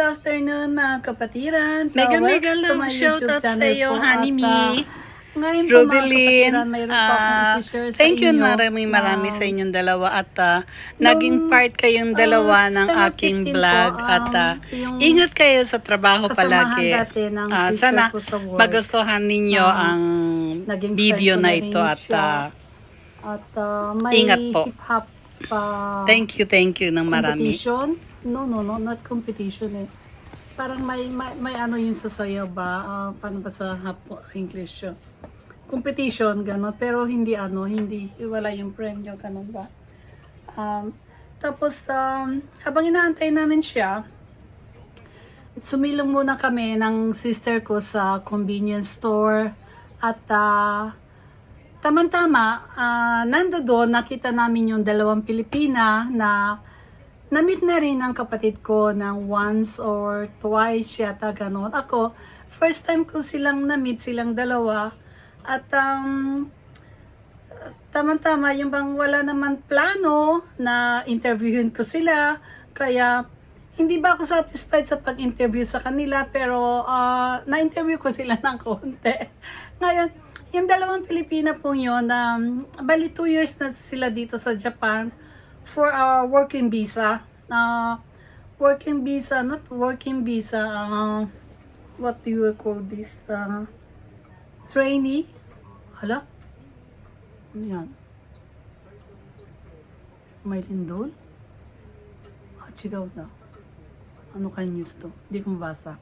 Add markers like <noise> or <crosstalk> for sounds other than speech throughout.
afternoon mga kapatiran. Mega, mega love shoutout sa iyo. Honey Me. ah, ngayon po mga Robelin, kapatiran, akong ah, sa thank you maraming marami sa inyong dalawa at ah, naging part kayong dalawa ah, ng aking 15 po, vlog um, at yung ingat kayo sa trabaho palagi. sister sana magustuhan ninyo Ah, ang video na ito at ah, At ah, may Ingat po. hip-hop pa thank you, thank you ng marami. competition. No, no, no, not competition eh. Parang may, may, may ano yun sa sayaw ba? Ah, paano ba sa Hapo, English yun? Competition, gano'n. Pero hindi ano, hindi, wala yung premyo, gano'n ba? Um, tapos, um, habang inaantay namin siya, sumilong muna kami ng sister ko sa convenience store at ah, Tama-tama, ah, nando doon, nakita namin yung dalawang Pilipina na na-meet na rin ang kapatid ko ng once or twice yata ganon. Ako, first time ko silang na-meet, silang dalawa. At um, tama-tama, yung bang wala naman plano na interviewin ko sila. Kaya, hindi ba ako satisfied sa pag-interview sa kanila, pero ah, na-interview ko sila <laughs> ng konti. Ngayon, yung dalawang Pilipina po yun, um, bali two years na sila dito sa Japan for our working visa. Uh, working visa, not working visa, uh, what do you call this? Uh, trainee? Hala? Ano yan? May lindol? Ah, na. Ano kaya news to? Hindi ko mabasa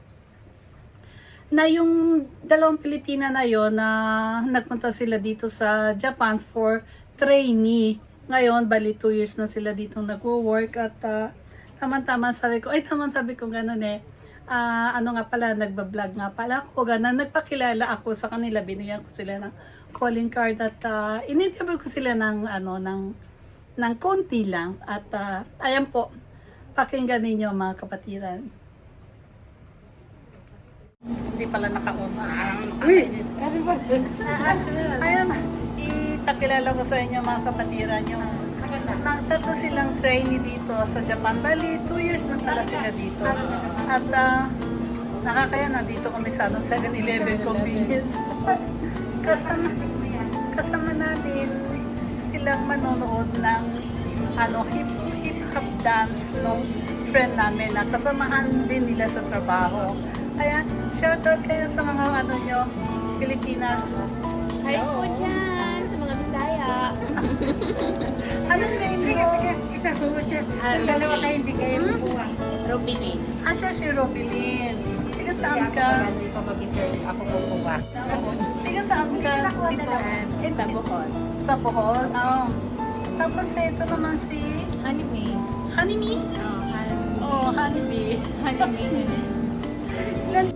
na yung dalawang Pilipina na yon na nagpunta sila dito sa Japan for trainee. Ngayon, bali 2 years na sila dito nagwo-work at ah, tama-tama sabi ko, ay tama sabi ko ganun eh. Ah, ano nga pala, nagbablog nga pala ako, ganun. Nagpakilala ako sa kanila, binigyan ko sila ng calling card at uh, in-interview ko sila ng ano, ng, ng konti lang. At ah, ayan po, pakinggan ninyo mga kapatiran. Hindi pala nakauna. Nakakainis. Ayun, ipakilala ko sa inyo mga kapatiran yung na, tatlo silang trainee dito sa Japan. Bali, two years na pala sila dito. At ah, nakakaya na dito kami sa ano, 7-Eleven convenience store. <laughs> kasama, kasama namin silang manonood ng ano, hip, hip hop dance nung friend namin na kasamahan din nila sa trabaho. Kaya, shoutout kayo sa mga ano nyo, Pilipinas. Hi po dyan sa mga Bisaya. <laughs> Anong name mo? Isa ko siya. Ang dalawa kayo hindi kayo makuha. Robinin. Ah, siya si Robilyn. Tiga saan ka? Hindi pa mag-return ako kukuha. Tiga saan ka? Eh, Sa Bohol. Sa Bohol? Oo. Tapos ito naman si Honey Hanimi. Oh, honey. Oh, Honeybee. Honey <laughs> Ilan?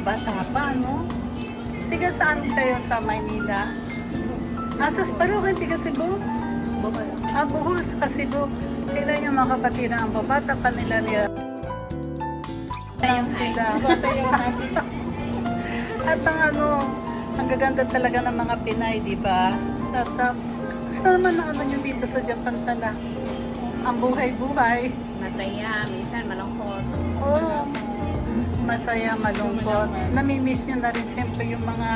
Bata pa, no? Tiga saan kayo sa Maynila? Asas pa rin, tiga Cebu? Ah, Bohol sa Cebu. Tingnan niyo mga kapatid ang babata pa nila nila. Ayun sila. At ang ano, ang gaganda talaga ng mga Pinay, di ba? At uh, kamusta naman ang ano nyo dito sa Japan tala? Ang buhay-buhay. Masaya, minsan malungkot. Oh, masaya, malungkot. Namimiss nyo na rin siyempre yung mga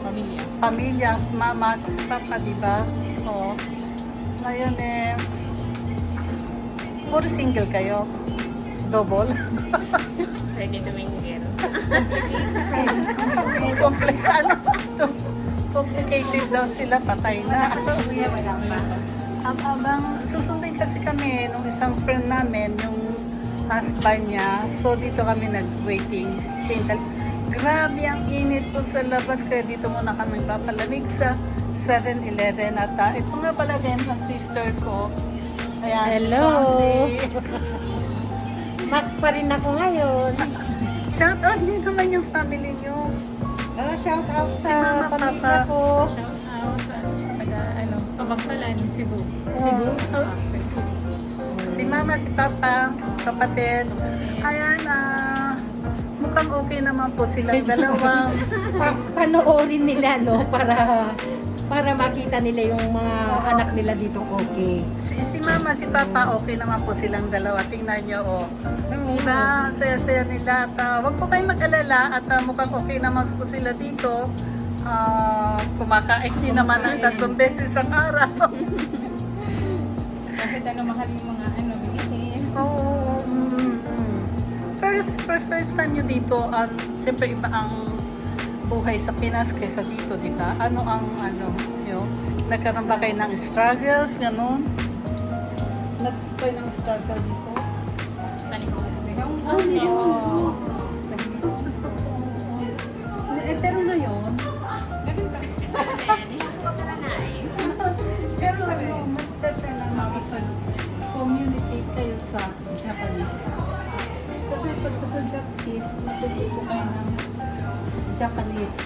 Pamilya. pamilya, mama papa, di ba? Oo. Ngayon eh, puro single kayo. Double. <laughs> Ready to mingle. Compli- ano? Complicated daw sila, patay na. Kuya, wala pa. Ang abang, susundin kasi kami nung isang friend namin, yung husband niya. So, dito kami nag-waiting. Grabe ang init po sa labas, kaya dito muna kami papalamig sa 7-Eleven. At ah, ito nga pala din ang sister ko. Ayan, si Hello. Sonsi. <laughs> Mas pa rin ako ngayon. <laughs> Shout out nyo naman yung family nyo. Oh, shout out Si sa Mama, pamilya Papa. ko. Shout ano, Kabangkalan, Cebu. Cebu? Si mama, si papa, kapatid. Ayan, ah, mukhang okay naman po silang <laughs> dalawa. Pa panoorin nila, no? Para para makita nila yung mga anak nila dito okay. Si, si mama, si papa, okay naman po silang dalawa. Tingnan nyo, oh. Diba? Ang saya-saya nila. At ah, wag po kayong mag-alala at ah, mukhang okay naman po sila dito. Ah, kumakain din naman ng tatlong beses ang araw. <laughs> Kahit ano mahal yung mga ano, bilihin. Oo. mm, mm. First, first, first time nyo dito, um, siyempre iba ang buhay sa Pinas kaysa dito, di ba? Ano ang, ano, yun? Nagkaroon ba kayo ng struggles, ganun? Nagkaroon kayo ng struggle dito? Sa likod. Yung Ah, meron. So, gusto ko. Eh, pero ngayon, pero ano, mas better na makipag-communicate kayo sa Japanese. Kasi pag sa Japanese, matututo kayo ng Japanese.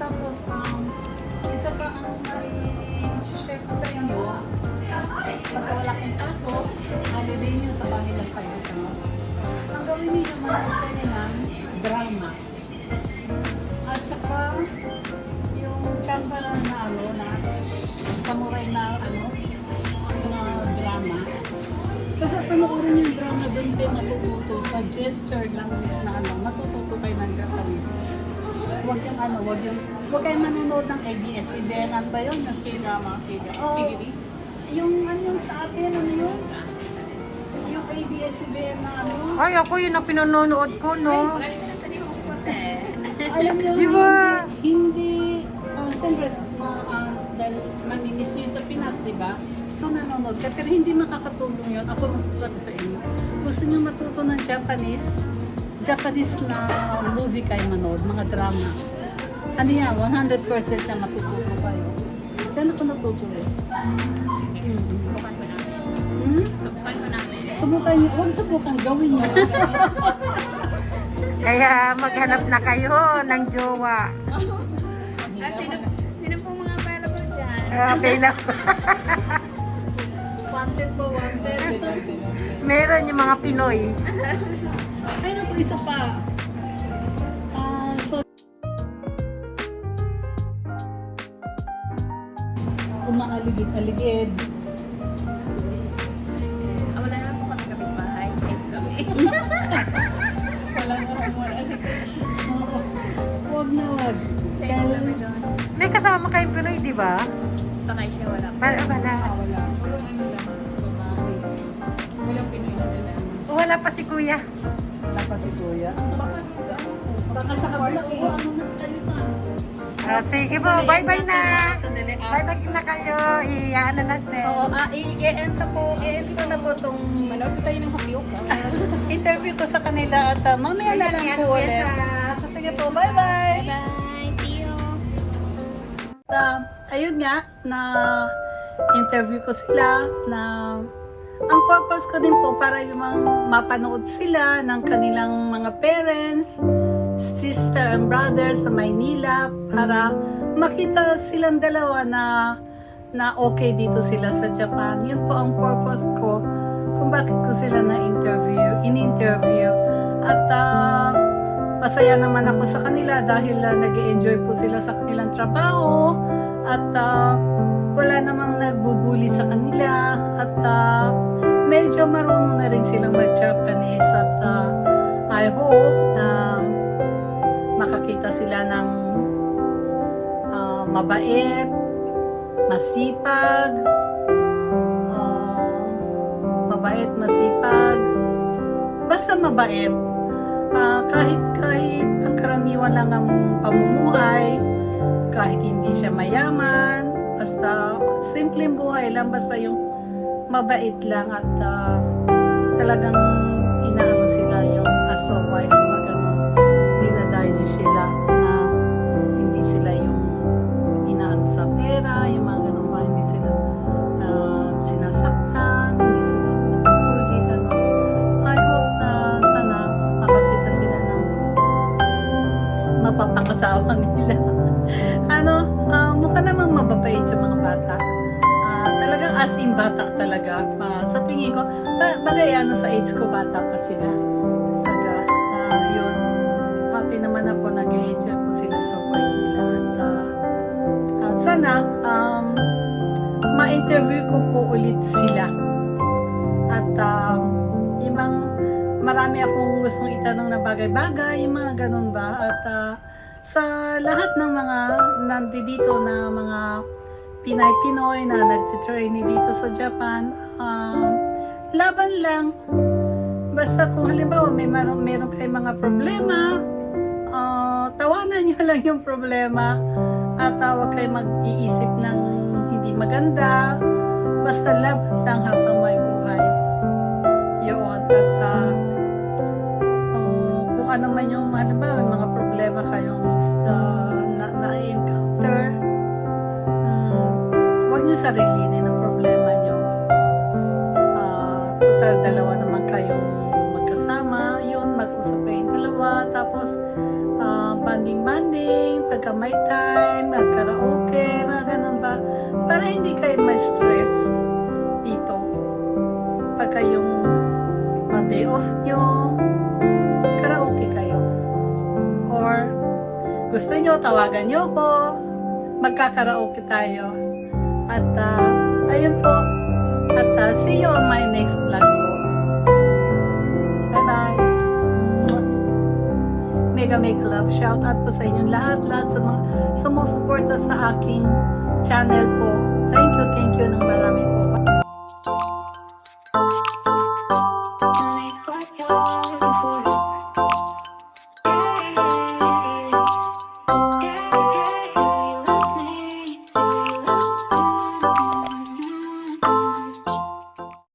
Tapos, um, isa pa ang may share ko sa inyo, baka wala kang kaso, holiday nyo sa bahay lang kayo. Ang gawin kayo ng drama. At saka, yung chamba na ano, na samurai na ano, na drama. Kasi panoorin yung drama doon din matututo sa gesture lang na ano, matututo kayo ng Japanese. Huwag yung ano, huwag yung, huwag kayo manonood ng ABS-CBN, ano ba yun? Ng K-drama, K-drama, Oh. TV. Yung ano sa atin, ano yun? Yung ABS-CBN na ano, Ay, ako yun ang pinonood ko, no? alam niyo, Di ba? hindi, hindi, uh, siyempre, uh, uh, dahil mamimiss niyo sa Pinas, di ba? So, nanonood ka, pero hindi makakatulong yun. Ako magsasabi sa inyo. Gusto niyo matuto ng Japanese? Japanese na movie kayo manood, mga drama. Ano yan, 100% yan matututo kayo. Diyan ako natuto eh. Subukan ko namin. Hmm? Subukan ko namin. Subukan niyo, huwag subukan, gawin niyo. Kaya maghanap na kayo ng jowa. Ah, dyan? Uh, available. wanted po, wanted. Meron yung mga Pinoy. Ay, naku, isa pa. Ah, so, umaaligid-aligid. Ah, wala naman po kami kapitbahay. Safe <laughs> kami. wala naman. Oo. Huwag na wag. Safe kami doon. May kasama kayong Pinoy, di ba? Sakay siya, wala po. Wala, wala. ah, wala. Puro ano lang, babae. Walang Pinoy na nila. Wala pa si Kuya. Wala pa si Kuya. Baka sa Baka sa kabila, oo, ano na tayo sa... Ah, sige po, bye-bye na. Ah. Bye-bye na kayo. Iyaano natin. Oo, ah, i-end ko po, i-end ko na po itong Malapit tayo ng happy <laughs> interview ko sa kanila at ah, mamaya na lang po ulit. So, sige po, bye-bye! Bye! See you! uh, ayun nga, na interview ko sila na ang purpose ko din po para yung mga mapanood sila ng kanilang mga parents, sister and brother sa Maynila para makita silang dalawa na na okay dito sila sa Japan. Yun po ang purpose ko kung bakit ko sila na-interview, in-interview. At ah, masaya naman ako sa kanila dahil uh, nag enjoy po sila sa kanilang trabaho at ah, wala namang nagbubuli sa kanila. At ah, medyo marunong na rin silang mag-Japanese. At ah, I hope na makakita sila ng ah, mabait, masipag, ah, mabait, masipag, basta mabait. Ah, kahit kahit ang karaniwan lang ang pamumuhay, siya mayaman, basta simpleng buhay lang, basta yung mabait lang at ah, talagang inaano sila yung as a wife, pag ano, dinadayji sila na hindi sila age ko, bata pa sila. Talaga, ah, yun. Happy naman ako, nag-enjoy po sila sa work nila. At ah, sa sana um, ma-interview ko po ulit sila. At um, ibang marami akong gustong itanong na bagay-bagay, yung mga ganun ba. At ah, sa lahat ng mga nandito na mga Pinay-Pinoy na nagtitrainee dito sa Japan, um, laban lang. Basta kung halimbawa may meron, meron kayong mga problema, ah, tawanan nyo <laughs> lang yung problema at uh, huwag kayo mag-iisip ng hindi maganda. Basta laban lang habang may buhay. Yun. At ah, oh, kung ano man yung halimbawa, may mga problema kayong ah, na, na-encounter, mm, huwag nyo sarilinin Pagka yung ah, day off nyo, karaoke kayo. Or, gusto nyo, tawagan nyo ko, magkakaraoke tayo. At, ah, ayun po. At, ah, see you on my next vlog po. Bye-bye! Mega mega love shout out po sa inyong lahat, lahat sa mga sumusuporta sa aking channel po. Thank you, thank you ng